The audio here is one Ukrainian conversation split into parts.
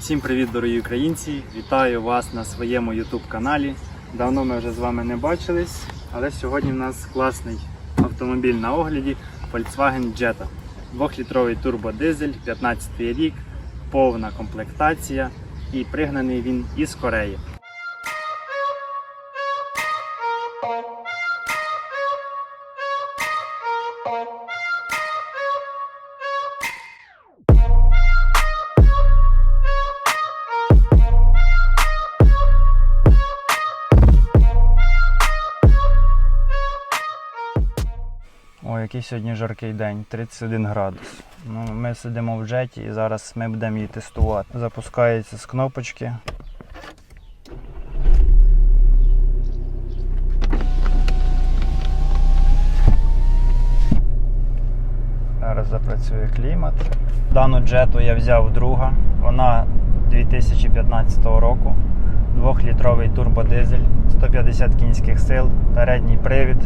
Всім привіт, дорогі українці! Вітаю вас на своєму YouTube каналі. Давно ми вже з вами не бачились, але сьогодні в нас класний автомобіль на огляді Volkswagen Jetta. 2-літровий турбодизель, 15 рік, повна комплектація і пригнаний він із Кореї. Який сьогодні жаркий день, 31 градус. Ну, ми сидимо в джеті і зараз ми будемо її тестувати. Запускається з кнопочки. Зараз запрацює клімат. Дану джету я взяв друга. Вона 2015 року. 2-літровий турбодизель, 150 кінських сил, передній привід,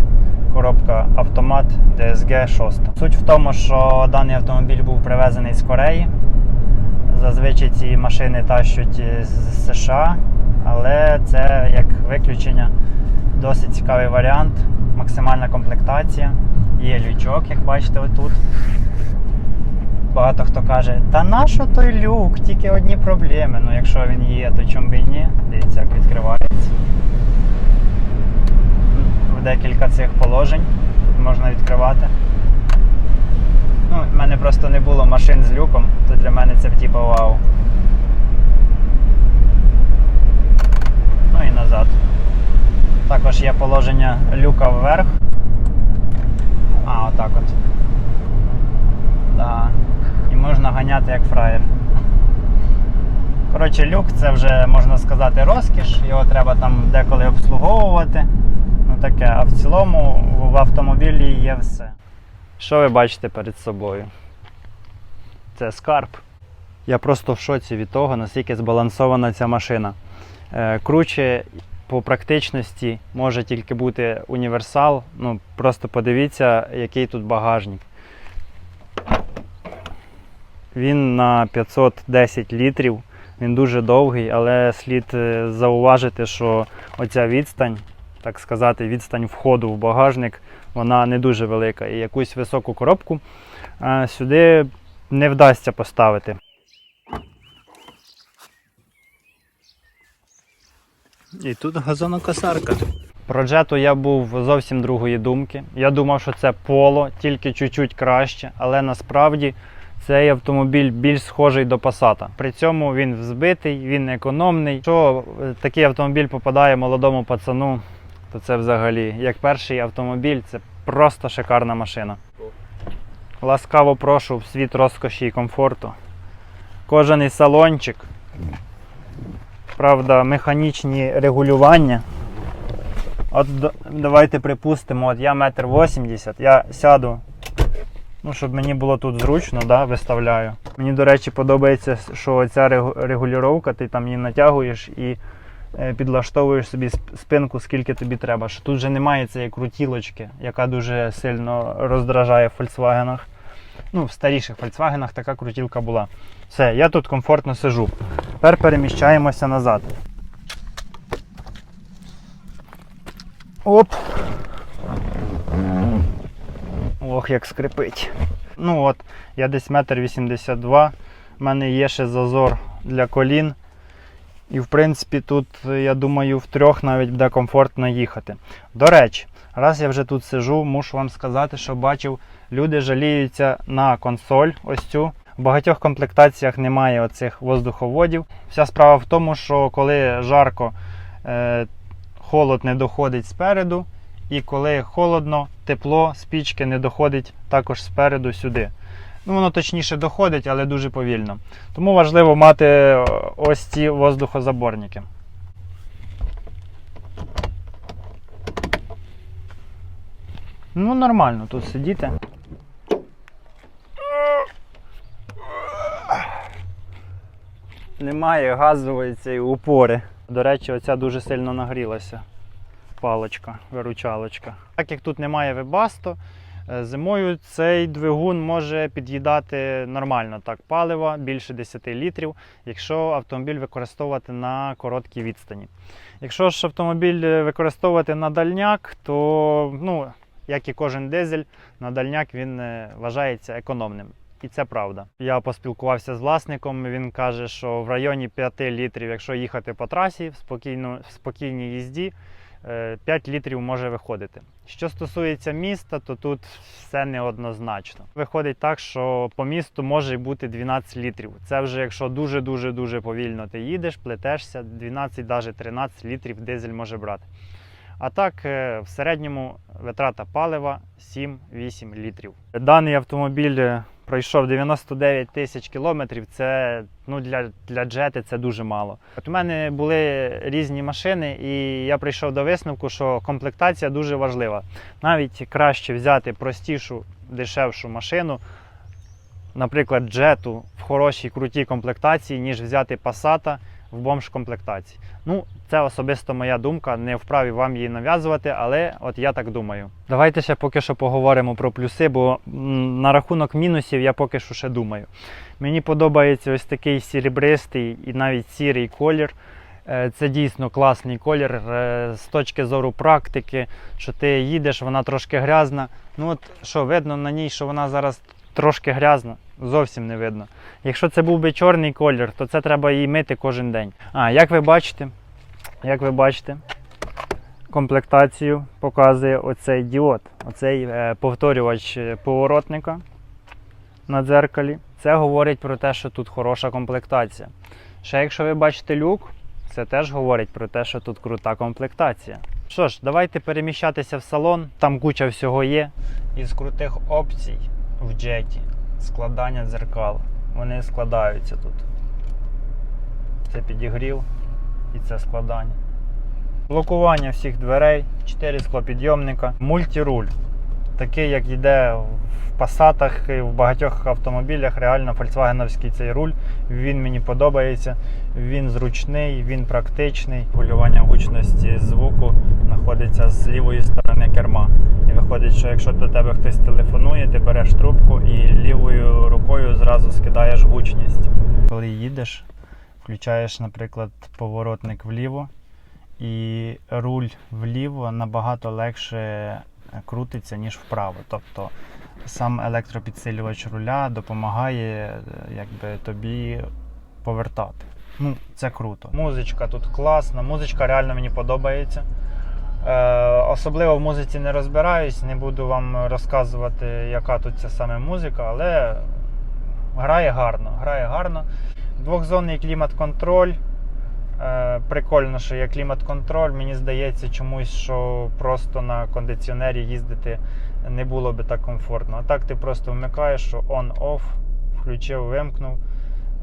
коробка автомат DSG 6. Суть в тому, що даний автомобіль був привезений з Кореї. Зазвичай ці машини тащуть з США, але це як виключення досить цікавий варіант. Максимальна комплектація. Є лючок, як бачите, отут. Багато хто каже, та нащо той люк, тільки одні проблеми. Ну якщо він є, то чому би і ні? Дивіться, як відкривається. Декілька цих положень можна відкривати. Ну, в мене просто не було машин з люком, то для мене це типу вау. Ну і назад. Також є положення люка вверх. А, отак от. Да. І можна ганяти як фраєр. Коротше, люк це вже можна сказати розкіш, його треба там деколи обслуговувати. Таке, а в цілому в автомобілі є все. Що ви бачите перед собою? Це скарб. Я просто в шоці від того, наскільки збалансована ця машина. Е, Круче по практичності може тільки бути універсал. Ну, просто подивіться, який тут багажник. Він на 510 літрів, він дуже довгий, але слід е, зауважити, що оця відстань, так сказати, відстань входу в багажник, вона не дуже велика. І якусь високу коробку е, сюди не вдасться поставити. І тут газонокосарка. Про джету я був зовсім другої думки. Я думав, що це поло, тільки чуть-чуть краще, але насправді цей автомобіль більш схожий до Passat. При цьому він взбитий, він економний. Е, такий автомобіль попадає молодому пацану, то це взагалі як перший автомобіль, це просто шикарна машина. Ласкаво прошу в світ розкоші і комфорту. Кожаний салончик. Правда, механічні регулювання. От давайте припустимо, от я метр вісімдесят, я сяду, ну, щоб мені було тут зручно, да, виставляю. Мені, до речі, подобається, що ця регулювання, ти там її натягуєш і підлаштовуєш собі спинку, скільки тобі треба. Що тут вже немає цієї крутілочки, яка дуже сильно роздражає в Volkswagen. Ну, в старіших Volkswagen така крутілка була. Все, я тут комфортно сижу. Тепер переміщаємося назад. Оп. Ох, як скрипить. Ну от, я десь метр вісімдесят два. У мене є ще зазор для колін. І в принципі тут, я думаю, в трьох навіть буде комфортно їхати. До речі, раз я вже тут сижу, мушу вам сказати, що бачив, люди жаліються на консоль ось цю. В багатьох комплектаціях немає оцих воздуховодів. Вся справа в тому, що коли жарко, е, холод не доходить спереду, і коли холодно, тепло спічки не доходить також спереду сюди. Ну, воно точніше доходить, але дуже повільно. Тому важливо мати ось ці воздухозаборники. Ну, нормально тут сидіти. Немає газової цієї упори. До речі, оця дуже сильно нагрілася. Палочка, виручалочка. Так як тут немає вебасту, Зимою цей двигун може під'їдати нормально так палива більше 10 літрів, якщо автомобіль використовувати на короткій відстані. Якщо ж автомобіль е, використовувати на дальняк, то ну, як і кожен дизель, на дальняк він е, вважається економним. І це правда. Я поспілкувався з власником. Він каже, що в районі 5 літрів, якщо їхати по трасі в, спокійній їзді, е, 5 літрів може виходити. Що стосується міста, то тут все неоднозначно. Виходить так, що по місту може бути 12 літрів. Це вже якщо дуже дуже дуже повільно ти їдеш, плетешся, 12, навіть 13 літрів дизель може брати. А так, е, в середньому витрата палива 7-8 літрів. Даний автомобіль е, пройшов 99 тисяч кілометрів. Це ну, для, для джети це дуже мало. От у мене були різні машини, і я прийшов до висновку, що комплектація дуже важлива. Навіть краще взяти простішу, дешевшу машину, наприклад, джету в хорошій крутій комплектації, ніж взяти Passat в бомж комплектації. Ну, це особисто моя думка, не вправі вам її нав'язувати, але от я так думаю. Давайте ще поки що поговоримо про плюси, бо на рахунок мінусів я поки що ще думаю. Мені подобається ось такий сірібристий і навіть сірий колір. Е, Це дійсно класний колір е, з точки зору практики, що ти їдеш, вона трошки грязна. Ну от що, видно на ній, що вона зараз трошки грязна, зовсім не видно. Якщо це був би чорний колір, то це треба її мити кожен день. А, як ви бачите, як ви бачите, комплектацію показує оцей діод, оцей е, повторювач е, поворотника на дзеркалі. Це говорить про те, що тут хороша комплектація. Ще якщо ви бачите люк, це теж говорить про те, що тут крута комплектація. Що ж, давайте переміщатися в салон, там куча всього є. Із крутих опцій в джеті складання дзеркал. Вони складаються тут. Це підігрів і це складання. Блокування всіх дверей, 4 склопідйомника, мультируль. Такий, як йде в пасатах і в багатьох автомобілях, реально фольксвагеновський цей руль. Він мені подобається. Він зручний, він практичний. Регулювання гучності звуку знаходиться з лівої сторони керма. І виходить, що якщо до тебе хтось телефонує, ти береш трубку і лівою рукою зразу скидаєш гучність. Коли їдеш, включаєш, наприклад, поворотник вліво, і руль вліво набагато легше крутиться, ніж вправо. Тобто сам електропідсилювач руля допомагає е, якби, тобі повертати. Ну, це круто. Музичка тут класна, музичка реально мені подобається. Е, особливо в музиці не розбираюсь, не буду вам розказувати, яка тут ця саме музика, але грає гарно. Грає гарно. Двохзонний клімат-контроль. Е, прикольно, що є клімат-контроль. Мені здається, чомусь, що просто на кондиціонері їздити не було би так комфортно. А так ти просто вмикаєш, що on-off, включив, вимкнув.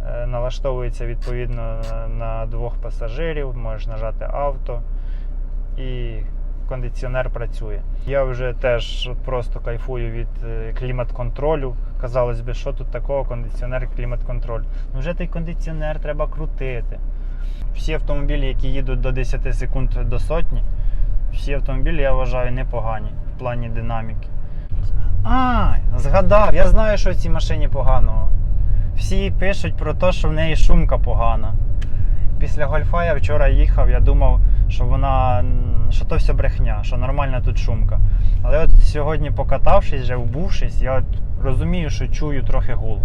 Е, Налаштовується відповідно на- на двох пасажирів, можеш нажати авто і кондиціонер працює. Я вже теж просто кайфую від е, клімат-контролю. Казалось би, що тут такого, кондиціонер, клімат-контроль. Ну вже той кондиціонер треба крутити. Всі автомобілі, які їдуть до 10 секунд до сотні, всі автомобілі я вважаю непогані в плані динаміки. А, згадав, я знаю, що в цій машині поганого. Всі пишуть про те, що в неї шумка погана. Після гольфа я вчора їхав, я думав, що вона що то все брехня, що нормальна тут шумка. Але от сьогодні, покатавшись, вже вбувшись, я от розумію, що чую трохи гул.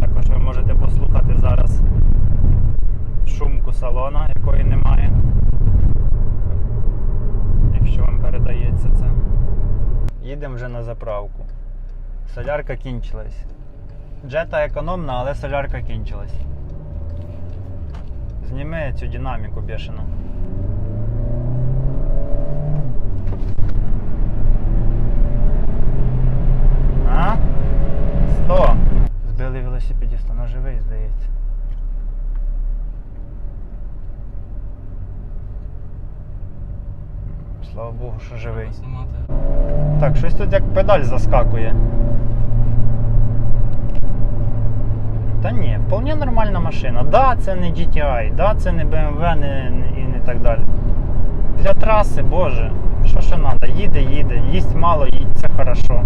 Також ви можете послухати зараз шумку салона, якої немає. Якщо вам передається це. Їдемо вже на заправку. Солярка кінчилась. Джета економна, але солярка кінчилась. Зніми цю динаміку бешену. А? 100. Збили велосипедиста, ну живий, здається. Слава Богу, що живий. Так, щось тут як педаль заскакує. Та ні, вполне нормальна машина. Да, це не GTI, да, це не BMW не, не- і не так далі. Для траси, боже, що ще треба? Їде, їде, їсть мало, їсть, це хорошо.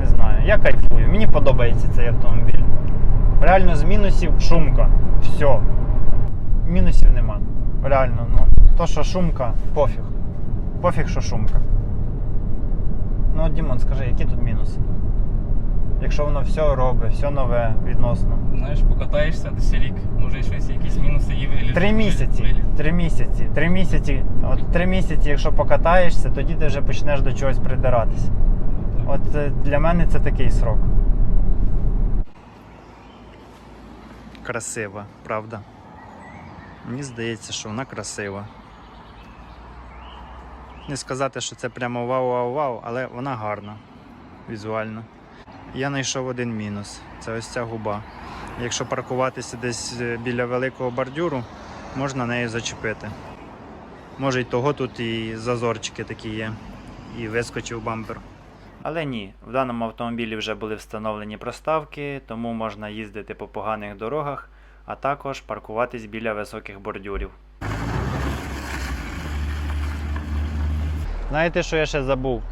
Не знаю, я кайфую, мені подобається цей автомобіль. Реально з мінусів шумка. Все. Мінусів нема. Реально, ну, то, що шумка, пофіг. Пофіг, що шумка. Ну, от, Дімон, скажи, які тут мінуси? Якщо воно все робить, все нове, відносно. Знаєш, покатаєшся десь рік, може щось якісь мінуси і виліз. Три місяці. Три місяці. Три місяці. От три місяці, якщо покатаєшся, тоді ти вже почнеш до чогось придиратися. От е, для мене це такий срок. Красива, правда? Мені здається, що вона красива. Не сказати, що це прямо вау-вау-вау, але вона гарна візуально. Я знайшов один мінус це ось ця губа. Якщо паркуватися десь е, біля великого бордюру, можна нею зачепити. Може й того тут і зазорчики такі є, і вискочив бампер. Але ні, в даному автомобілі вже були встановлені проставки, тому можна їздити по поганих дорогах, а також паркуватись біля високих бордюрів. Знаєте, що я ще забув?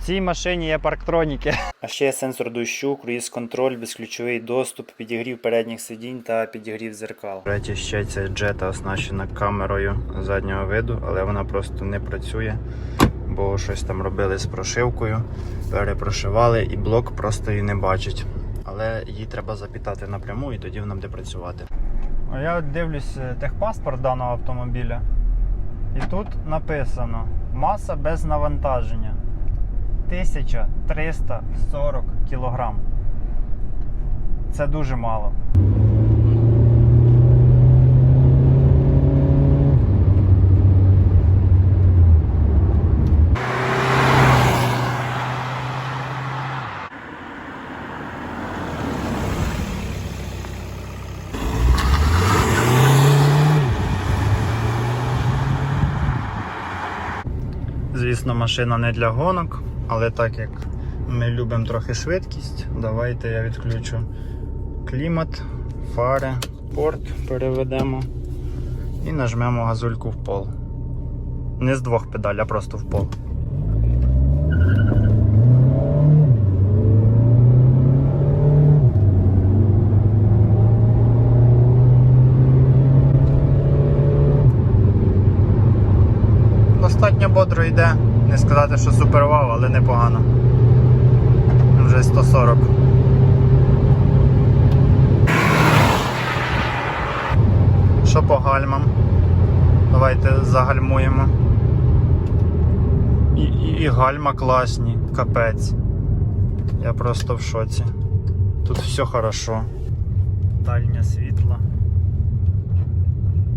В цій машині є парктроніки. А ще є сенсор дощу, круїз-контроль, безключовий доступ, підігрів передніх сидінь та підігрів зеркал. Третє ще ця джета оснащена камерою заднього виду, але вона просто не працює, бо щось там робили з прошивкою, перепрошивали і блок просто її не бачить. Але її треба запітати напряму і тоді вона буде працювати. Я дивлюсь е, техпаспорт даного автомобіля. І тут написано маса без навантаження 1340 кг. Це дуже мало. Звісно, машина не для гонок, але так як ми любимо трохи швидкість, давайте я відключу клімат, фари, порт переведемо і нажмемо газульку в пол. Не з двох педаль, а просто в пол. Достатньо бодро йде. Не сказати, що супер вау, але непогано. Вже 140. Що по гальмам? Давайте загальмуємо. І, і, і гальма класні, капець. Я просто в шоці. Тут все хорошо. Дальнє світло.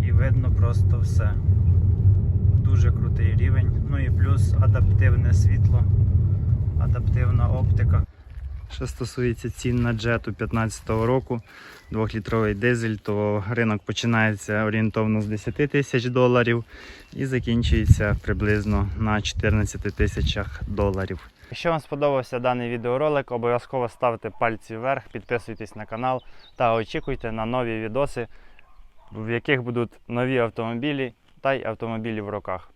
І видно просто все дуже крутий рівень. Ну і плюс адаптивне світло, адаптивна оптика. Що стосується цін на джету 2015 року, 2-літровий дизель, то ринок починається орієнтовно з 10 тисяч доларів і закінчується приблизно на 14 тисячах доларів. Якщо вам сподобався даний відеоролик, обов'язково ставте пальці вверх, підписуйтесь на канал та очікуйте на нові відоси, в яких будуть нові автомобілі та й автомобілі в руках.